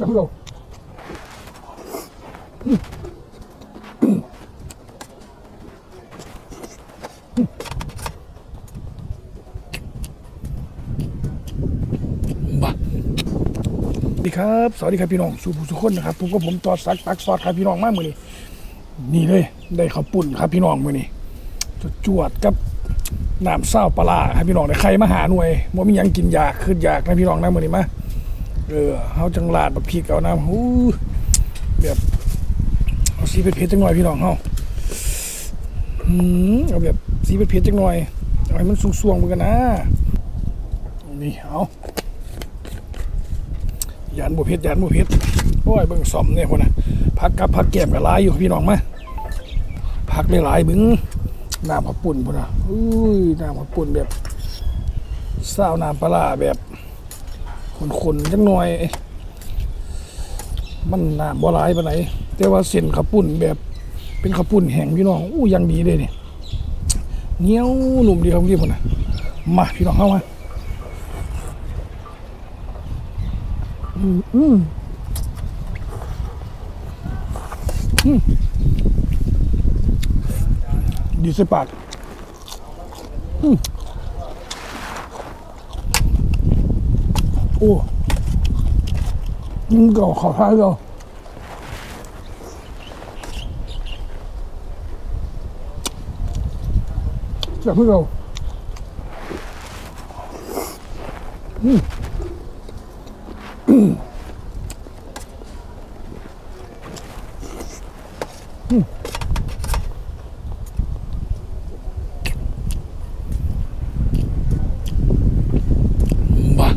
จับเราสวัสดีครับ สวัสดีครับพี่น้อง สู่ผู้สุคนนะครับ ผมก็ผมตอดซักตักซอดครับพี่น้องมากมือนี้นี่เลย ได้ข้าวปุ่นครับพี่น้องมือนี้จวดจวดกับน้ำเศร้าปลาร้าครับพี่น้องได้ใครมาหาหน่วยว่ามียังกินอยากขึ้นอยากนะพี่น้องนะมือนี้มา เออเฮาจังหลาดแบบพริกเอาน้ำหูแบบเอาสีเผ็ดๆจังหน่อยพี่น้องเฮาอืมเอาแบบสีเผ็ดๆจังหน่อยเอาให้มันสูงๆเหมือนกันนะนี่เอายานบุเพชรยานบุเพชรโอ้ยเบิ่งซ่อมเนี่ยคนน่ะพักกับพักแก้มกับหลายอยู่พี่น้องมาพักหลายๆเบึงน้ำผักปุ่นพุ่นน่ะอุ้ยน้ำผักปุ่นแบบซาวน้ำปลาแบบ ขนๆจังหน่อย มันน้ำบ่หลายปานไหนแต่ว่าเส้นข้าวปุ่นแบบเป็นข้าวปุ่นแห้งพี่น้องอู้ยังดีเลยเนี่ยเหนียวหนุ่มดีครับพี่พุ่นน่ะมาพี่น้องเข้ามาอืมอืมดีใส่ปากอืม โอ้ยิงเก่าขอท้ายเก่าจับเพื่อเก่าบ้า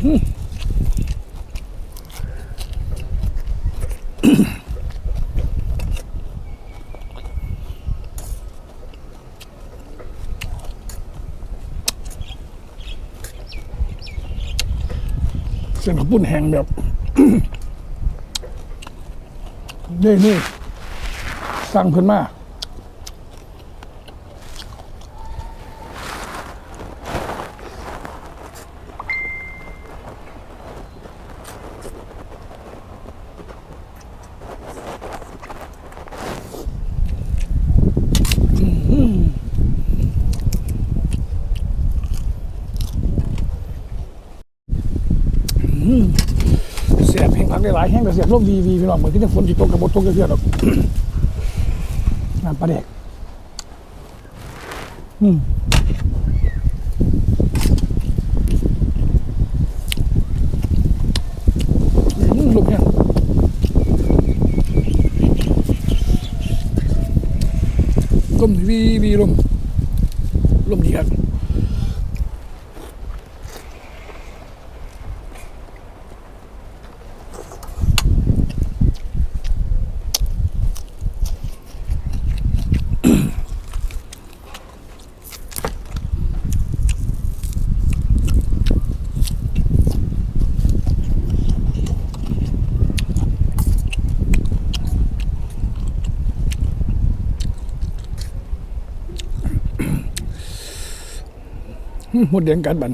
เส้นข้าวปุ้นแห้งแบบนี่นี่สั่งเพิ่นมาก เสียบแห้งพักได้หลายแห้งแต่เสียบร่มดีวีพี่น้องเหมือนที่จะฝนจิตกกับบทตกกระเทียดหรอกน้ำปลาแดกอืมลูกเนี่ยลมวีวีลมลมดีครับ อืม หมดเดียงกันบัน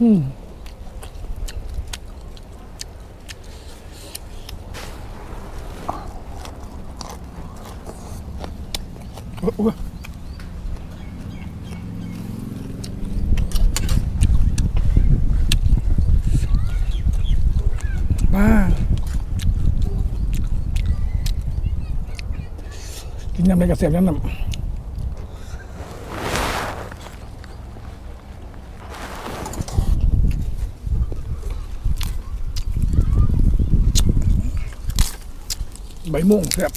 บ้ากินยำอะไรกับเสียบยำน้ำ ใบม่วงแซ่บ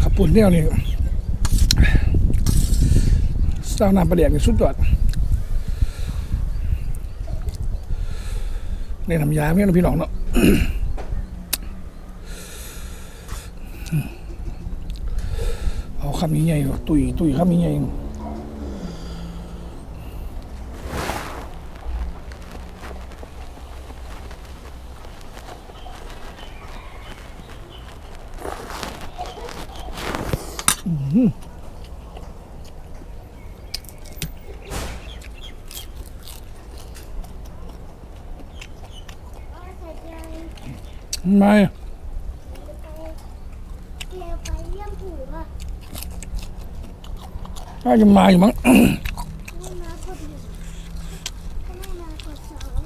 ขับปุ่นเนี่ยนี่สาวน้ำประเดียกนี่สุดยอดในน้ำยาเพื่อนพี่น้องเนาะ เอาคำนี้ใหญ่ๆตุยตุยคำนี้ใหญ่ไม่ เร็วไปเยี่ยมผูอะ น่าจะมาอยู่มั้งไม่มากดหนึ่งก็ไม่มากดสอง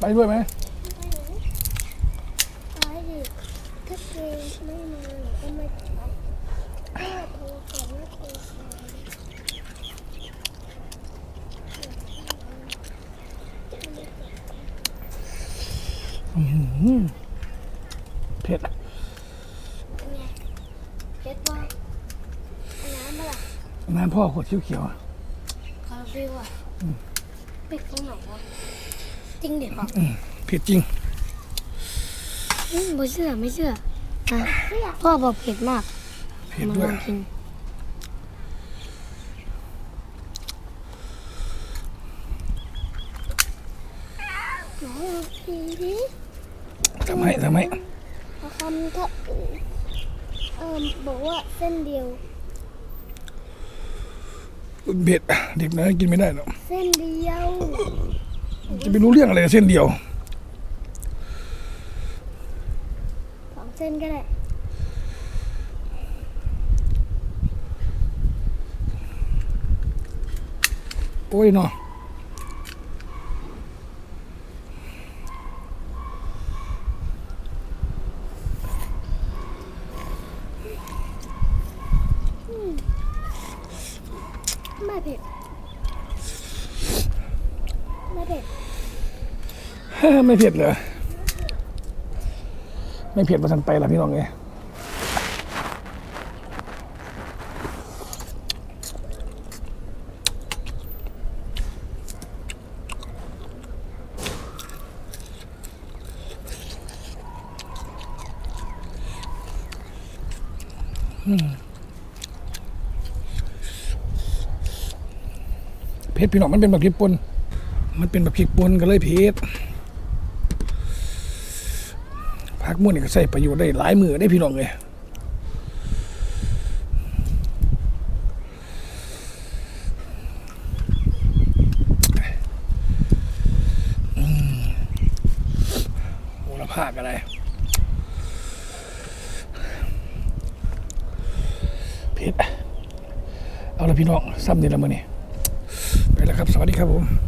ไปด้วยไหมไปไหนไปดิถ้าเกมไม่มาหนูก็ไม่ไปก็โทรก่อนว่าโทรสายเผ็ดเป็นไงเพชรว่าอันน้ำมาล่ะ น้ำพ่อขวดเขียวๆอะคาราฟิวอะเป็ดตรงไหนวะจริงเด็ดปะเผ็ดจริงอืมไม่เชื่อไม่เชื่ออะพ่อบอกเผ็ดมากเผ็ดมาด้ลวยองกินลองกินดิทำให้ทำให้เอาคำถ้าเออบอกว่าเส้นเดียว เผ็ดเด็กน้อยกินไม่ได้หรอกเส้นเดียว จะไปรู้เรื่องอะไรกับเส้นเดียวสองเส้นก็ได้โอ้ยเนาะ ไม่เผ็ดไม่เผ็ดไม่เผ็ดเลยไม่เผ็ดมาทันไปละพี่น้องเอยอืม เผ็ดพี่น้องมันเป็นแบบพริกป่นมันเป็นแบบพริกป่นก็เลยเผ็ดผักม่วนนี่ก็ใส่ประโยชน์ได้หลายมือได้พี่น้องเลยอืมโหระพอะไรเผ็ดเอาละพี่น้องซ้ำเดียวละมือนี่ ครับ สวัสดีครับผม